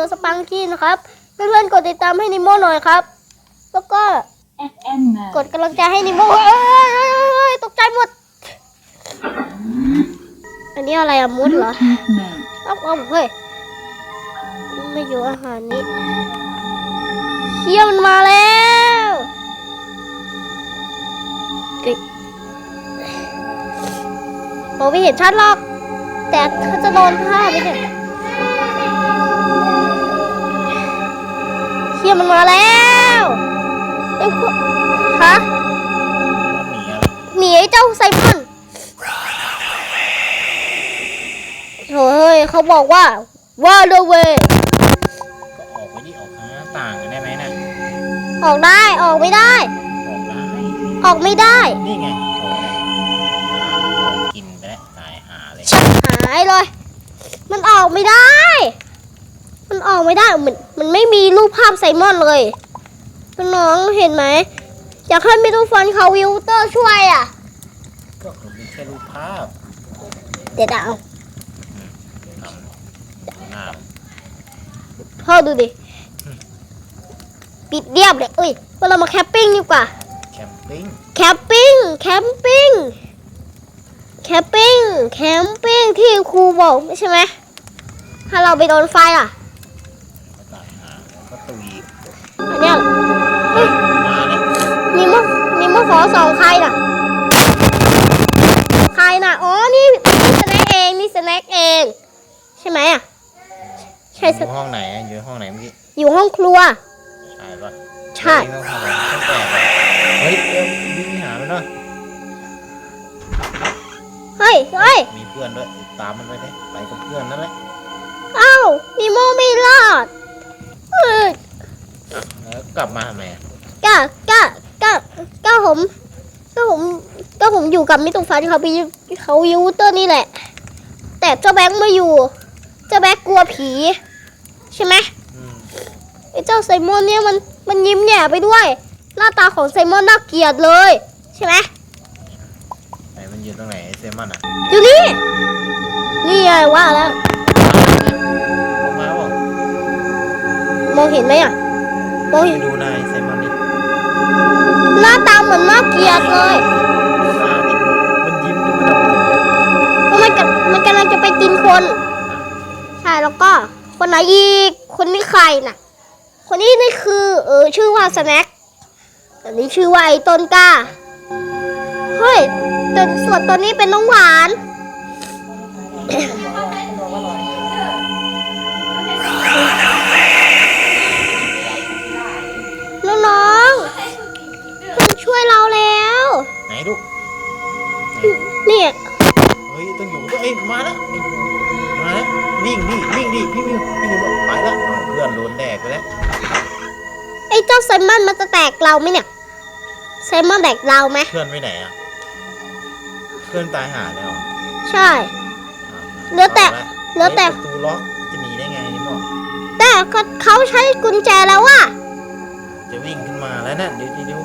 อสปังกี้นะครับ เพื่อนๆกดติดตามให้นิโมหน่อยครับ แล้วก็ FM mode. กดกำลังใจให้นิโมเอ้ยเอ้ยเอ้ยเอ้ยตกใจหมด อันนี้อะไรอะมุดเหรอ Bluetooth mode. เอาเอาเฮ้ยไม่อยู่อาหารนี้เชี่ยมันมาแล้วเฮ้ยโอ้ไม่เห็นชัดหรอก แต่เขาจะโดนฆ่าไปเนี่ย เชี่ยมันมาแล้วไอ้พวกฮะหนีอะไรหนีไอ้เจ้าไซมอนโถ่เฮ้ยเขาบอกว่าว่าเดเวก็ออกไปดิออกข้างหน้าต่างกันได้ไหมน่ะออกได้ออกไม่ได้ ออกได้ออกไม่ได้นี่ไงโอ้ยกินไปแล้วตายหาเลยหายเลย มันออกไม่ได้ มันออกไม่ได้เหมือนมันไม่มีรูปภาพไซมอนเลยน้องเห็นไหมอยากให้มิทูฟันเขาวิวเตอร์ช่วยอะ ก็เป็นแค่รูปภาพเดี๋ยวเอาทำหน้าพ่อดูดิ ปิดเรียบเลยเอ้ยว่าเรามาแคปปิ้งดีกว่า แคมปิ้ง แคมปิ้ง แคมปิ้ง แคมปิ้ง แคมปิ้งที่ครูบอกใช่ไหมถ้าเราไปโดนไฟล่ะ ขอสองใครน่ะ ใครน่ะ อ๋อนี่นี่สแน็คเอง นี่สแน็คเอง ใช่ไหมอะ ใช่อสยู่ห้องไหนอะอยู่ห้องไหนเมื่อกี้อยู่ห้องครัว ใช่ปะใช่เฮ้ยต้องทำอะไรต้องแตกอะเฮ้ยเอ้ยวิ่งหามันเนาะเฮ้ย เฮ้ย มีเพื่อนด้วย ตามมันไปเลยไปกับเพื่อนนั่นแหละเอ้านิโมไม่รอดเออแล้วกลับมาทำไมอะ ก็ก็ก็ก็ ผม ก็ผม ก็ผมอยู่กับมิตรฟันเขาไปเขายูเตอร์นี่แหละ แต่เจ้าแบงค์ไม่อยู่ เจ้าแบงค์กลัวผี ใช่ไหมอืมไอ้เจ้าไซมอนเนี่ยมันมันยิ้มแย่ไปด้วย หน้าตาของไซมอนน่าเกลียดเลย ใช่ไหมไหนมันอยู่ตรงไหนไอ้เซมอนอะอยู่นี่ นี่ไงว่าแล้วออกมาบอกมองเห็นไหมอะมองไปเห็น ดูนายเซมอนดิ หน้าตาเหมือนน่าเกลียดเลยมาดิมันยิ้มดูมันทำอะไรเพราะมันกำมันกำลังจะไปกินคน ใช่แล้วก็คนไหนอีก คนนี้ใครน่ะ คนนี้นี่คือเออชื่อว่าสแน็คอันนี้ชื่อว่าไอ้ต้นกล้า เฮ้ยแต่ส่วนตัวนี้เป็นน้องหวานน้ ช่วยเราแล้ว ไหนดูเนี่ยเฮ้ยต้องอยู่ด้วยเอ้ยมาแล้วมาแล้ววิ่งวิ่งวิ่งดิพี่วิ่งพี่วิ่งไปแล้วอ้าวเพื่อนโดนแดกไปแล้วไอ้เจ้าไซมอนมันจะแตกเราไหมเนี่ยไซมอนแตกเราไหมเพื่อนไปไหนอะเพื่อนตายหาแล้วเหรอใช่อ้าวเหลือแต่าะเหลือแต่ฮ้ยประตูล็อกจะหนีได้ไงนี่หมอแต่เขาเขาใช้กุญแจแล้วว่ะจะวิ่งขึ้นมาแล้วน่ะเดี๋ยวเดี๋ยวเดี๋ยว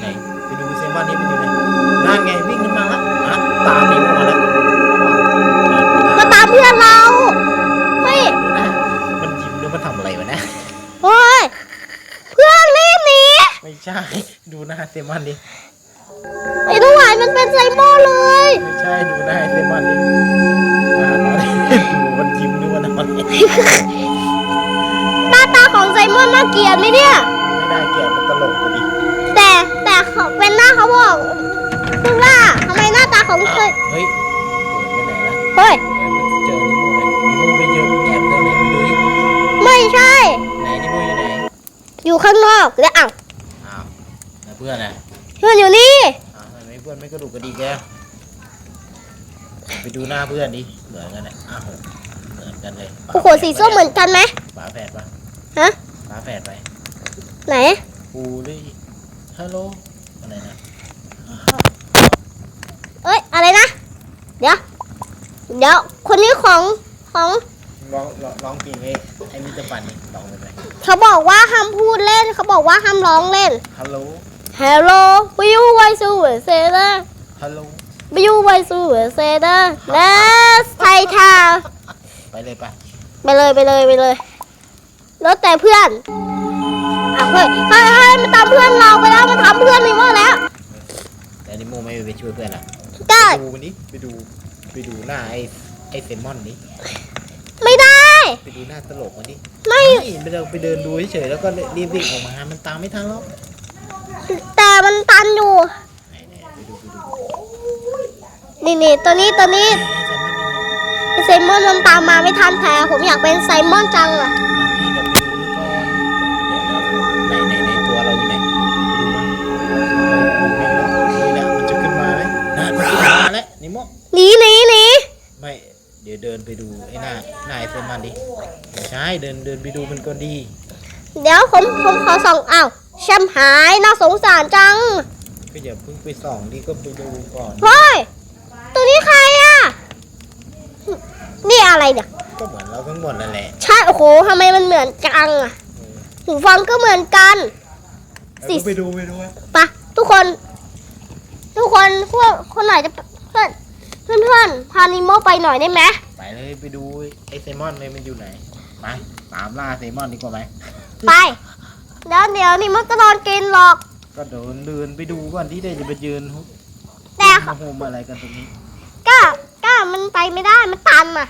ไหนไปดูเซมอนนี่มันอยู่ไหนนั่นไงวิ่งขึ้นมาแล้วอะตามนี่มาแล้วมาตามเพื่อนเราเฮ้ยดูนะมันยิ้มดูมันทำอะไรวะเนี่ยเฮ้ยเพื่อนรีบหนีไม่ใช่ ดูหน้าเซมอนดิไอ้น้องหวานมันเป็นไซมอนเลยไม่ใช่ดูหน้าเซมอนดิอ่าดูมันยิ้มดูมันอะไรไม่หน้าตาของไซมอนน่าเกลียดไหมเนี่ยได้เกลียดมันตลกกว่าดิำไมหน้าตาของเคยเฮ้ยเกิดไปไหนแล้วเฮ้ยเฮ้ยมันเจอนิโม่ไหมนิโม่ไปเจอแอบตรงไหนไปดูดิไม่ใช่ ไหนนิโม่อยู่ไหน อยู่ข้างนอกแล้วอ้าวอ้าวแล้วเพื่อนอะเพื่อนอยู่นี่อ้าวทำไมเพื่อนไม่กระดูกกระดิกแกไปดูหน้าเพื่อนดิเหมือนกันเลยอ้าวเหมือนกันเลยโอ้โหสีส้มเหมือนกันไหมฝาแฝดปะฮะฝาแฝดไปไหนปูดิฮัลโหลอะไรนะ เอ้ย อะไรนะ เดี๋ยวเดี๋ยวคนนี้ของของลองลองลองเพลงไอ้ไอ้มิสเตอร์ปันนี่ลองไปไหมเขาบอกว่าห้ามพูดเล่น เขาบอกว่าห้ามร้องเล่น ฮัลโหล Hello will you wait to say that ฮัลโหล will you wait to say that let's play time ไปเลยไปไปเลยไปเลยไปเลย แล้วแต่เพื่อนอะเฮ้ยเฮ้ยเฮ้ยมันตามเพื่อนเราไปแล้วมันทำเพื่อนนิโมแล้วแต่นิโมไม่ไปช่วยเพื่อนละได้ไปดูมันนี้ไปดู ไปดูหน้าไอ้ไอ้เซมอนนี้ไม่ได้ ไปดูหน้าตลกมันนี้ไม่ไม่เราไปเดินดูเฉยๆแล้วก็รีบวิ่งออกมา มันตามไม่ทันหรอกแต่มันตันอยู่ ไหนๆไปดูไปดูนี่นี่ตัวนี้ตัวนี้ไอ้เซมอนมันไซมอนมันตามมาไม่ทันแท้ผมอยากเป็นไซมอนจังอะ หนีหนีหนีไม่เดี๋ยวเดินไปดูไอ้หน้าหน้าไอ้เซมอนดิไม่ใช่เดินเดินไปดูมันก็ดี เดี๋ยวผมผมขอส่องอ้าวแชมป์หายน่าสงสารจังก็อย่าเพิ่งไปส่องดิก็ไปดูก่อน เฮ้ยตัวนี้ใครอะนี่อะไรเนี่ย ก็เหมือนเราทั้งหมดนั่นแหละใช่โอ้โหทำไมมันเหมือนจังอะหูฟังก็เหมือนกัน สิ เอาไปดูไปดูไปะทุกคน ทุกคนพวกคนไหนจะ เพื่อนเพื่อนเพื่อนๆ พานิโมไปหน่อยได้ไหมไปเลยไปดูไอ้เซมอนเลยมันอยู่ไหนไปตามล่าเซมอนดีกว่าไหมไป แล้วเดี๋ยวนิโมจะโดนกินหรอก ก็เดินเดินไปดูก่อนที่ได้จะไปยืนฮุบแต่มาโฮมอะไรกันตรงนี้ก้าก้ามันไปไม่ได้มันตันอะ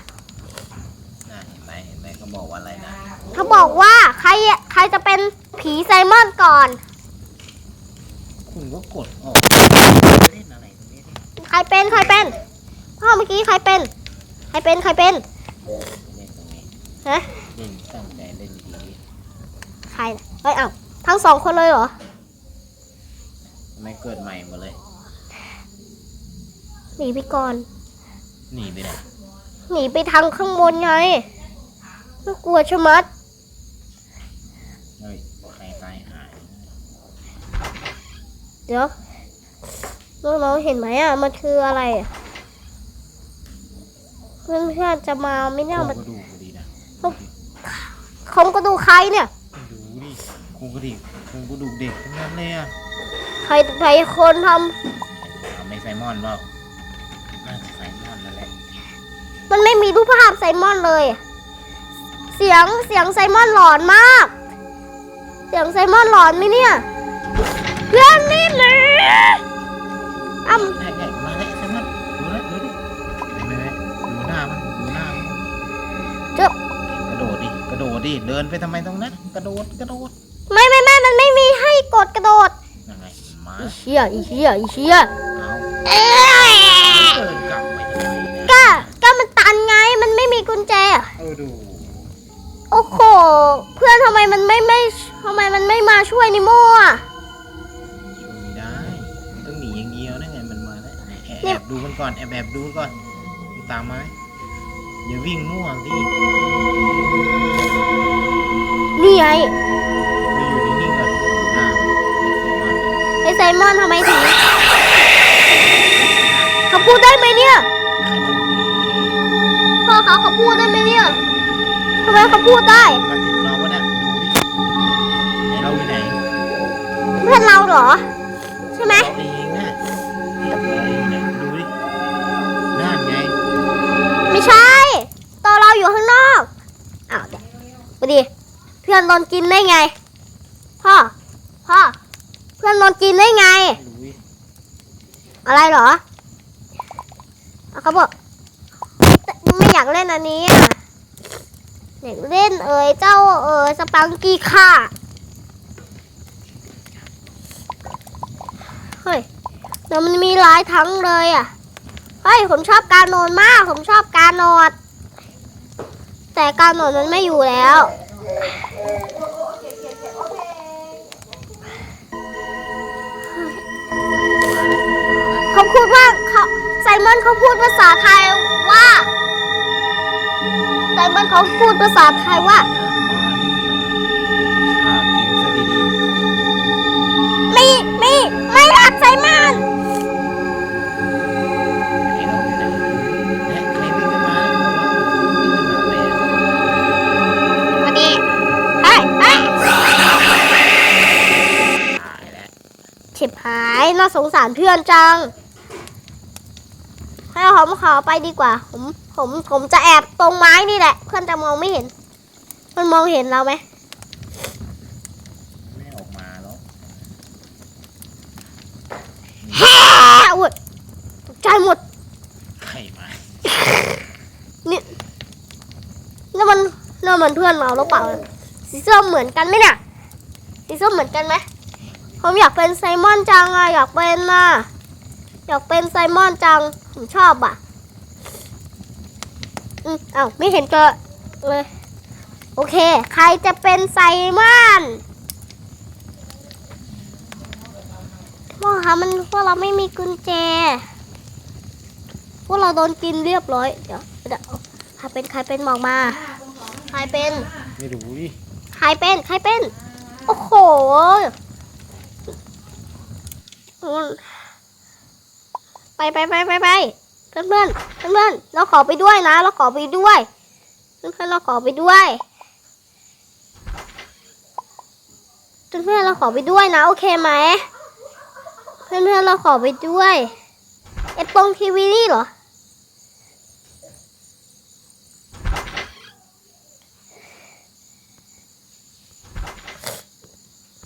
น่ะเห็นไหมเห็นไหมเขาบอกว่าอะไรนะเขาบอกว่าใครใครจะเป็นผีไซมอนก่อน คุณก็กดออกเล่นอะไรตรงนี้ดิใครเป็นใครเป็น พ่อเมื่อกี้ใครเป็น ใครเป็นใครเป็นเล่นตรงนี้ฮะเล่นตั้งใจเล่นดีใครน่ะเฮ้ยเอ้าทั้งสองคนเลยเหรอๆทำไมเกิดใหม่หมดเลย หนีไปก่อน หนีไปไหนหนีไปทางข้างบนไงน่ากลัวชะมัด เฮ้ยใครตายหายเดี๋ยวน้องๆเห็นไหมอะ มันคืออะไรอะ เพื่อนๆจะมาไหม่เนี่ยโครงมันกระดูกก็ดีนะคงกระดูกใครเนี่ย ดูดิโครงกระดูกโครงกระดูกเด็กทั้งนั้นเลยอะใครใครคนททำไม่ไซมอนเปล่าน่าจะไซมอนนั่นแหละำมันไม่มีรูปภาพไซมอนเลย เสียงเสียงไซมอนหลอนมาก เสียงไซมอนหลอนไหมเนี่ยเพื่อนนี่นะอ้ำแน่ ดดดิ เดินไปทำไมตรงนั้น กระโดด กระโดดไม่ไม่ไม่มันไม่มีให้กดกระโดดยังไงมาอีเชี่ยอีเชี่ยอีเชี่ยเอาเอ้ยเดินกลับไปทำไมเนี่ยก็ก็มันตันไงมันไม่มีกุญแจ เออดูโอ้โห เพื่อนทำไมมันไม่ไม่ทำไมมันไม่มาช่วยนิโมอะช่วยไม่ได้มันต้องหนีอย่างเดียวนั่นไงมันมาแล้วไหนแอบเนี่แอยบดูมันก่อน แอบแอบดูก่อนมันตามมาไหม อย่าวิ่งมั่วสินี่ไงไปอยู่นิ่งๆก่อนอ่าไอ้เซมอนไอไซมอนทำไมถึงเขาพูดได้ไหมเนี่ยใครทำดีพ่อเขาเขาพูดได้ไหมเนี่ยทำไมเขาพูดได้มาถึงเราวะเนี่ยดูดิไหนเราอยู่ไหนเพื่อนเราเหรอ ใช่ไหม เราเอง อนโดนกินได้ไง พ่อ พ่อ เพื่อนโดนกินได้ไง อะไรเหรอเขาบอกไม่อยากเล่นอันนี้อะอยากเล่นเอ่ยเจ้าเอ่ยสปังกี้ค่ะเฮ้ยเดี๋ยวมันมีหลายทั้งเลยอะเฮ้ยผมชอบการโนมาก ผมชอบการโนแต่การโนมันไม่อยู่แล้ว พูดว่าเขาไซมอนเขาพูดภาษาไทยว่าไซมอนเขาพูดภาษาไทยว่าฉากกินซะดีไม่ไม่ไม่รักไซมอนๆไหนเราอยู่ไหนเนี่ยใครวิ่งขึ้นมาแล้ววะวิ่งขึ้นมาไปอะวันนี้เฮ้ยเฮ้ยตายแล้ว ฉิบหายน่าสงสารเพื่อนจังให้ ผมขอไปดีกว่า ผมผมผมจะแอบตรงไม้นี่แหละ เพื่อนจะมองไม่เห็น มันมองเห็นเราไหมไม่ออกมาแล้วฮ่าอวดตกใจหมดใครมานี่นี่มันนี่มันเพื่อนเราหรือเปล่าสีส้มเหมือนกันไหมเนี่ยสีส้มเหมือนกันไหมผมอยากเป็นไซมอนจังอะอยากเป็นอะอยากเป็นไซมอนจัง ผมชอบอะ อืมเอ้าไม่เห็นเจอเลย โอเค ใครจะเป็นไซมอนพวกคะมันพวกเราไม่มีกุญแจ พวกเราโดนกินเรียบร้อย เดี๋ยวเดี๋ยวใครเป็นใครเป็นบอกมา ใครเป็น ไม่รู้ดิใครเป็น ใครเป็น โอ้โหอืม ไปไปไปไปไปเพื่อนเพื่อนเพื่อนเพื่อนเราขอไปด้วยนะ เราขอไปด้วย เพื่อนเพื่อนเราขอไปด้วยเพื่อนเพื่อนเราขอไปด้วยนะ โอเคไหมเพื่อนเพื่อนเราขอไปด้วยไอปงทีวีนี่เหรอ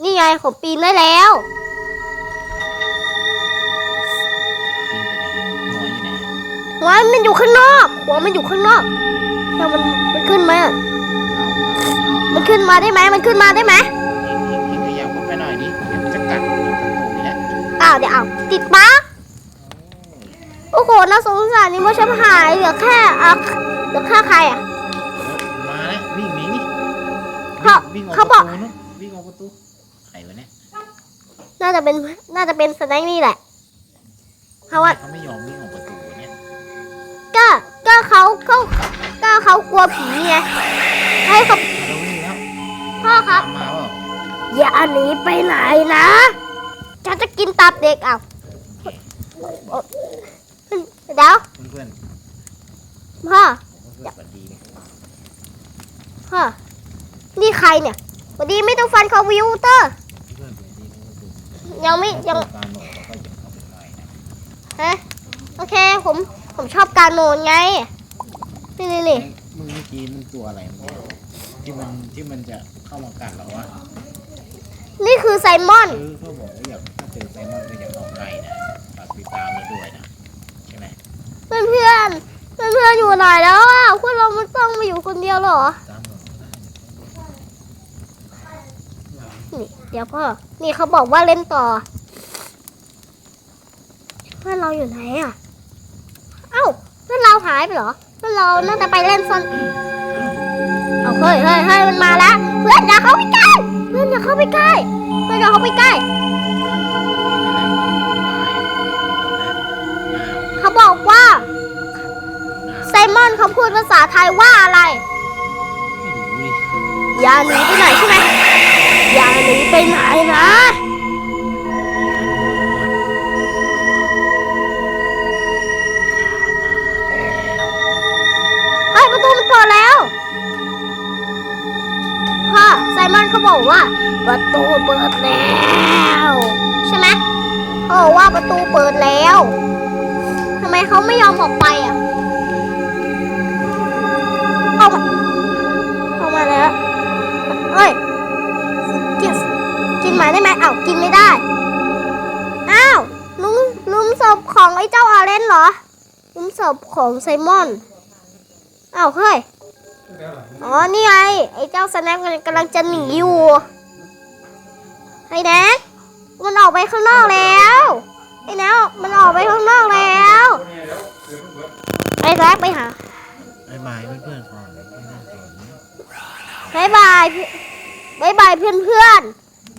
นี่ไงผมปีนได้แล้ว วอยู่ไหนหัวมันอยู่ข้างนอก หัวมันอยู่ข้างนอกแล้วมันมันขึ้นไหมอะเอาเอาเอามันขึ้นมาได้ไหมมันขึ้นมาได้ไหมเองเองเองขยับขึ้นไปหน่อยดิเดี๋ยวมันจะกัดประตูนี่แหละอ้าวเดี๋ยวเอาติดปะโอ้โหน่าสงสารนี่โมชับหายเหลือแค่อะเหลือแค่ใครอะมาแล้ววิ่งหนีนี่เขาวิ่งออกเขาปบอระกตูนู้นวิ่งออกประตูใครวะเนี่ยน่าจะเป็นน่าจะเป็นสแน็คนี่แหละเพราะว่าเขาไม่ยอมวิ่งออกประตูเนี่ย ก็ก็เขาเขาก็เขากลัวผีไงให้เขาเราวิ่งแล้วพ่อครับตามมาเปล่าอย่าหนีไปไหนนะ ฉันจะกินตับเด็กอะเดี๋ยวเพื่อนพ่อๆเพื่อนๆสวัสดีเนี่ยพ่อนี่ใครเนี่ยสวัสดีไม่ต้องฟันคอมพิวเตอร์ เพื่อนๆสวัสดีนะยังไม่ยังการโหนดแล้วก็ยังเข้าไปได้นะ ฮะโอเคผม ผมชอบการโนนไง นี่นี่นี่มึงเมื่อกี้มันตัวอะไรมันเนี่ยที่มันที่มันจะเข้ามากัดเราวะนี่คือไซมอน คือเขาบอกว่าอยากถ้าเจอไซมอนก็อย่าเข้าใกล้นะฝากติดตามเราด้วยนะใช่ไหมเพื่อนเพื่อนเพื่อนเพื่อนๆอยู่ไหนแล้วอะพวกเราไม่ต้องมาอยู่คนเดียวเหรอ ตามเราได้นี่ เดี๋ยวพ่อ นี่เขาบอกว่าเล่นต่อ เพื่อนเราอยู่ไหนอะ เอ้าเพื่อนเราหายไปเหรอเพื่อนเราน่าจะไปเล่นซ่อนเอาเฮ้ยเฮ้ยเฮ้ยมันมาแล้วเพื่อนอย่าเข้าไปใกล้เพื่อนอย่าเข้าไปใกล้เพื่อนอย่าเข้าไปใกล้เขาบอกว่าไซมอนเขาพูดภาษาไทยว่าอะไรอย่าหนีไปไหนใช่ไหมอย่าหนีไปไหนนะ ฮ้ยประตูมันแล้วพ่อไซมอนเขาบอกว่า ประตูเปิดแล้วใช่ไหมเขาบอกว่าประตูเปิดแล้วทำไมเขาไม่ยอมออกไปอะเข้ามาเข้ามาแล้วเอ้ยกินกินหมาได้ไหมอ้าวกินไม่ได้อ้าวลุงลุงศพของไอ้เจ้าอาเรนเหรอลุงศพของไซมอน อ้าวเฮ้ย อ๋อ นี่ไง ไอ้เจ้าสแน็คมันกำลังจะหนีอยู่ไอ้แน็กมันออกไปข้างนอกแล้วไอ้แน็กมันออกไปข้างนอกแล้วไอ้แน็กไปหาบายบายเพื่อนๆก่อนเพื่อนๆก่อนบายบายพี่บายบายเพื่อนเพื่อน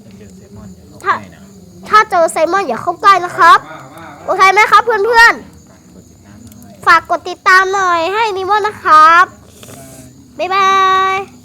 จะเจอเซมอนอย่าเข้าใกล้นะๆถ้าเจอไซมอนอย่าเข้าใกล้นะครับ โอเคไหมครับเพื่อนเพื่อนฝากกดติดตามหน่อยๆ ฝากกดติดตามหน่อยให้นิมอนนะครับ บ๊ายบาย